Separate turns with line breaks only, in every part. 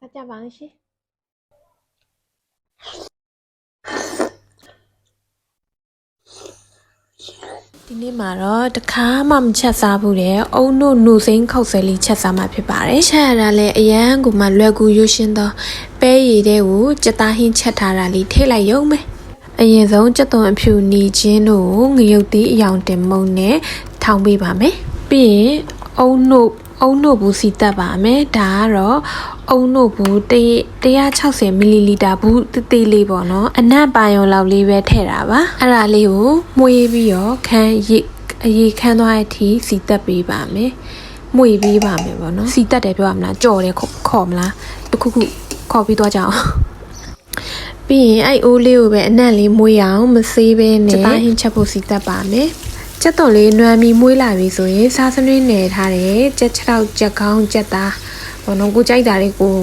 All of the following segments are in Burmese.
စားကြပါအောင်ရှင်ဒီနေ့မှာတော့တခါမှမချက်စားဘူးတဲ့အုံတို့နုစိမ့်ခောက်ဆဲလေးချက်စားမှာဖြစ်ပါတယ်ချက်ရတာလည်းအရန်ကိုမှလွယ်ကူရွရှင်းသောပဲရည်တဲ့ကိုကြက်သားဟင်းချက်ထားတာလေးထည့်လိုက်ရုံပဲအရင်ဆုံးကြက်သွန်အဖြူနီချင်းတို့ကိုငရုတ်သီးအယောင်တင်မုံနဲ့ထောင်းပေးပါမယ်ပြီးရင်အုံတို့ အုံတို့ဘူးစီတက်ပါမယ်ဒါကတော့အုံတို့ဘူးတ160မီလီလီတာဘူးတေးသေးလေးပေါ့နော်အနက်ပါယုံလောက်လေးပဲထည့်တာပါအဲ့ဒါလေးကိုမှုေးပြီးတော့ခန်းရစ်အရေးခန်းသွားတဲ့အထိစီတက်ပေးပါမယ်မှုေးပေးပါမယ်ပေါ့နော်စီတက်တယ်ပြောရမလားကြော်တယ်ခေါ်ခေါ်မလားတခုခုခေါ်ပြီးသွားကြအောင်ပြီးရင်အဲ့အိုးလေးကိုပဲအနက်လေးမွေးအောင်မစေးပဲနဲ့စတိုင်းဟင်းချက်ဖို့စီတက်ပါမယ်။ ချက်တော်လေးနွမ်းပြီးမွေးလာပြီဆိုရင်စားစနွေးနယ်ထားတယ်ချက်ချောက်ချက်ကောင်းချက်သားဘောနော်ကိုကြိုက်တာလေးကို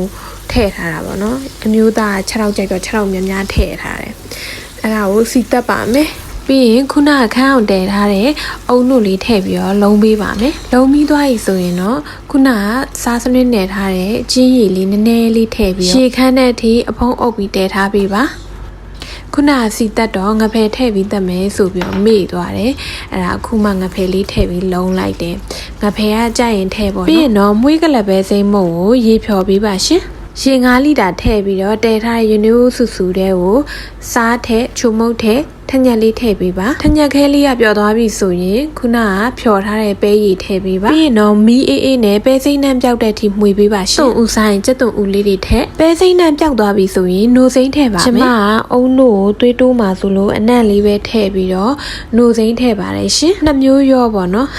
ထည့်ထားတာပေါ့နော်အမျိုးသား6ထောက်ကြိုက်တော့6ထောက်များများထည့်ထားတယ်အဲ့ဒါကိုစီတက်ပါမယ်ပြီးရင်ခုနကခန်းအောင်တည်ထားတဲ့အုံနုလေးထည့်ပြီးတော့လုံးပေးပါမယ်လုံးပြီးသွားပြီဆိုရင်တော့ခုနကစားစနစ်နယ်ထားတဲ့အချင်းရည်လေးနည်းနည်းလေးထည့်ပြီးတော့ရေခမ်းတဲ့အထိအဖုံးအုပ်ပြီးတည်ထားပေးပါ ခုနကစီတက်တော့ငဖယ်ထည့်ပြီးတက်မယ်ဆိုပြီးတော့မေ့သွားတယ်အဲ့ဒါအခုမှငဖယ်လေးထည့်ပြီးလုံးလိုက်တယ်ငဖယ်ကကြိုက်ရင်ထည့်ပေါ့နော်ပြီးရင်တော့မွေးကလပ်ပဲစိမ့်မုံကိုရေဖြော်ပေးပါရှင်ရေ9လီတာထည့်ပြီးတော့တည်ထားတဲ့ယူနီဝဆူဆူတဲ့ကိုစားထည့်ချုံမုတ်ထည့် ထညက်လေးထည့်ပေးပါထညက်ခဲလေးကပျော်သွားပြီဆိုရင်ခုနကဖြော်ထားတဲ့ပဲရည်ထည့်ပေးပါပြီးရင်တော့မီးအေးအေးနဲ့ပဲစိမ့်နှံပြောက်တဲ့အထိမှွေပေးပါရှင်တုံဦးဆိုင်စက်တုံဦးလေးတွေထည့်ပဲစိမ့်နှံပြောက်သွားပြီဆိုရင်နိုစိမ့်ထည့်ပါမယ်ကျမကအုံနို့ကိုသွေးတိုးမှာဆိုလို့အနံ့လေးပဲထည့်ပြီးတော့နိုစိမ့်ထည့်ပါတယ်ရှင်နှစ်မျိုးရောပေါ့နော်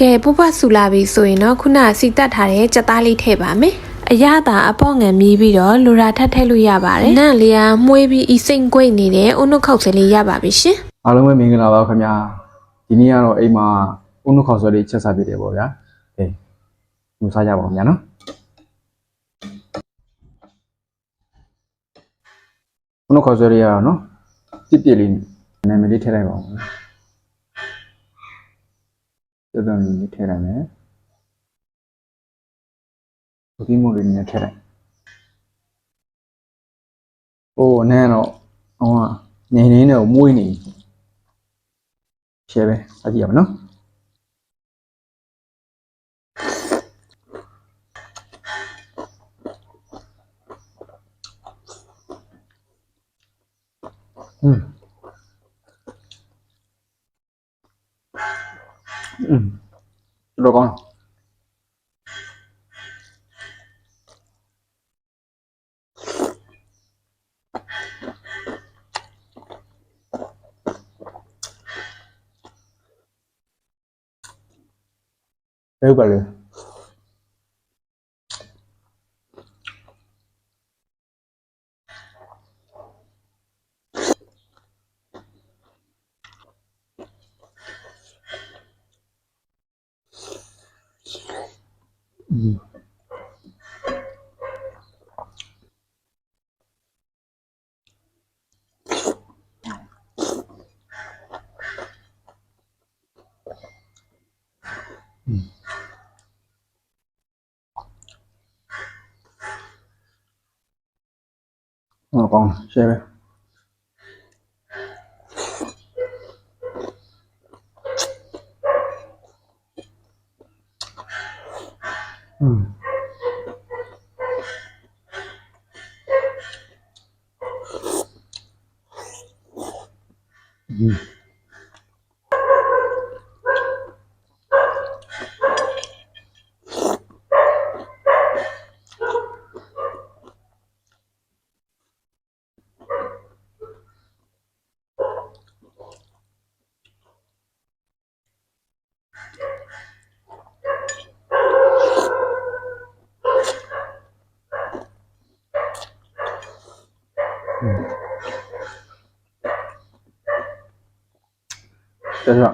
ကဲပုပ္ပဆူလာပြီဆိုရင်တော့ခုနကစီတက်ထားတဲ့ကြက်သားလေးထည့်ပါမယ် အရသာအပေါ့ငံမြည်ပြီးတော့လူရာထပ်ထည့်လို့ရပါတယ်။နန့်လေးကမှုေးပြီးဤစိန်ကွိတ်နေတဲ့အုံနှုတ်ခောက်စလေးရပါပြီရှင်
အားလုံးပဲမင်္ဂလာပါခင်ဗျာဒီနေ့ကတော့အိမ်မှာဥနှုတ်ခေါက်ဆွဲလေးချက်စားပြတယ်ပေါ့ဗျာအေးယူစားကြပါဦးညာနော်ဥနှုတ်ခေါက်ဆွဲလေးရတော့နော်ပြစ်ပြစ်လေးနာမည်လေးထည့်လိုက်ပါဦးစက်တန်လေးထည့်လိုက်မယ် ဘုကိမို့လေးနဲ့ထည့်လိုက်အိုးနဲတော့ဟောနေနေနဲ့ကိုမွေးနေပြီ ရှယ်ပဲအကြည့်ရမယ်နော်อืมอืมတော့ကောင်းဟုတ် ပါလေอืมတော့ကော င်းရှယ်ပဲอื 这是